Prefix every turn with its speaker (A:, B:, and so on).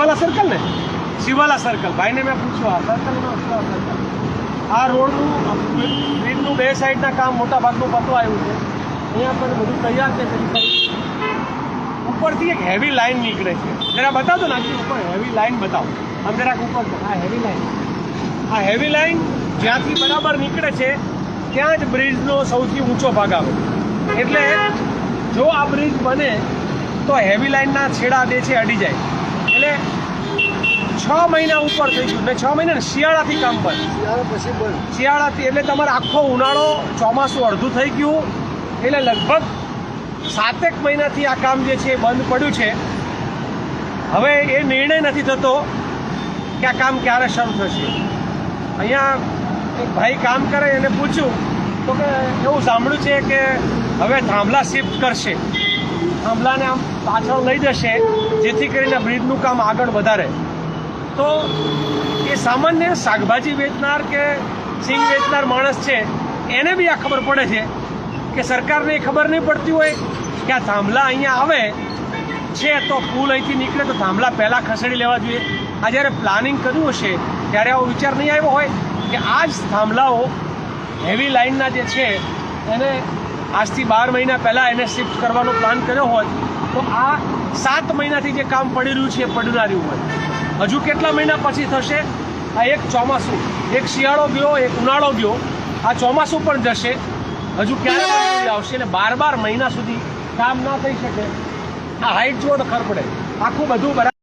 A: Shivala circle ને? Shivala circle ભાઈને મેં પૂછ્યું, આ સર્કલનો શિવાલા સર્કલ આ રોડનું બ્રિજનું બે સાઈડના કામ મોટા ભાગનું પતવા આવ્યું છે. અહીંયા પર બધું તૈયાર છે ઉપરથી એક હેવી લાઈન નીકળે છે. જરા બતાવજો ને આખી ઉપર હેવી લાઈન બતાવો. આમ જરાક ઉપર આ હેવી લાઈન આ હેવી લાઈન જ્યાંથી બરાબર નીકળે છે, ત્યાં જ બ્રિજનો સૌથી ઊંચો ભાગ આવે. એટલે જો આ બ્રિજ બને, તો હેવી લાઇનના છેડા બે છે, અડી જાય. છ મહિના ઉપર થઈ ગયું. ને છ મહિના શિયાળાથી કામ બંધ. શિયાળાથી એટલે તમારે આખો ઉનાળો ચોમાસું અડધું થઈ ગયું. એટલે લગભગ સાતેક મહિનાથી આ કામ જે છે એ બંધ પડ્યું છે. હવે એ નિર્ણય નથી થતો કે આ કામ ક્યારે શરૂ થશે. અહીંયા એક ભાઈ કામ કરે એને પૂછ્યું તો કે એવું સાંભળ્યું છે કે હવે થાંભલા શિફ્ટ કરશે. થાંભલાને આમ પાછળ લઈ જશે, જેથી કરીને બ્રિજનું કામ આગળ વધારે. તો એ સામાન્ય શાકભાજી વેચનાર કે સિંગ વેચનાર માણસ છે, એને બી આ ખબર પડે છે કે સરકારને ખબર નહીં પડતી હોય કે આ થાંભલા અહીંયા આવે છે તો પુલ અહીંથી નીકળે તો થાંભલા પહેલાં ખસેડી લેવા જોઈએ. આ જ્યારે પ્લાનિંગ કર્યું હશે, ત્યારે આવો વિચાર નહીં આવ્યો હોય કે આ જ થાંભલાઓ હેવી લાઇનના જે છે, એને આજથી બાર મહિના પહેલાં એને શિફ્ટ કરવાનો પ્લાન કર્યો હોત તો આ સાત મહિનાથી જે કામ પડી રહ્યું છે એ પડી રહ્યું હોય હજુ કેટલા મહિના પછી થશે? આ એક ચોમાસું. એક શિયાળો ગયો, એક ઉનાળો ગયો. આ ચોમાસું પણ જશે. હજુ ક્યારે આવશે એટલે બાર બાર મહિના સુધી કામ ના થઈ શકે? આ હાઈટ જુઓ તો ખબર પડે. આખું બધું બરાબર